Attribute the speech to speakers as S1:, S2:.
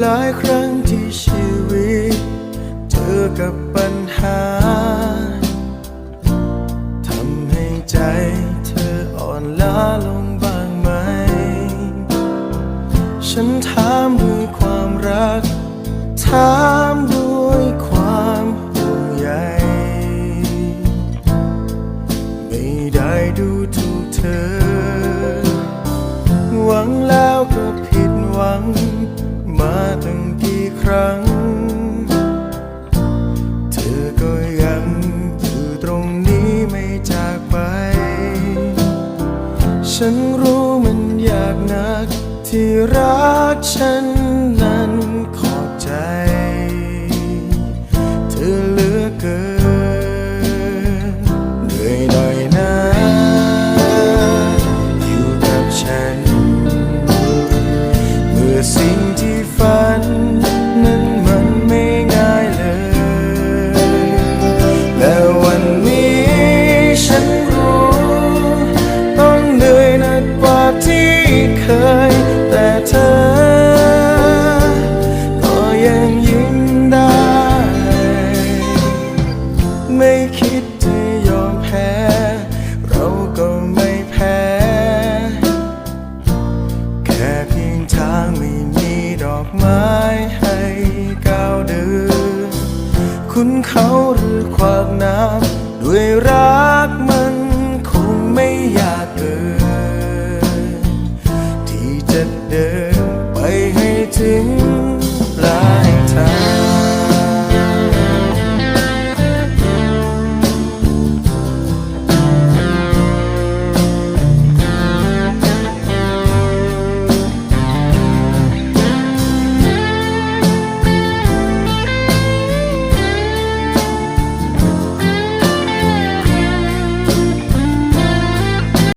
S1: หลายครั้งที่ชีวิต เจอกับปัญหาทำให้ใจเธออ่อนล้าลงบ้างไหม ฉันถามด้วยความรัก ถามด้วยความห่วงใยไม่ได้ดูถูกเธอ กี่ครั้ง เธอก็ยังอยู่ตรงนี้ไม่จากไป ฉันรู้มันยากนักที่รักฉันนั้นขอบใจ เธอเหลือเกินเหนื่อยหน่อยนะอยู่กับฉัน เมื่อสิ่ง ไม่คิดจะยอมแพ้ เราก็ไม่แพ้ แค่เพียงทางไม่มีดอกไม้ให้ก้าวเดินคุณเขาหรือความน้ำด้วยรักมันคงไม่อยากเกินที่จะเดินไปให้ถึง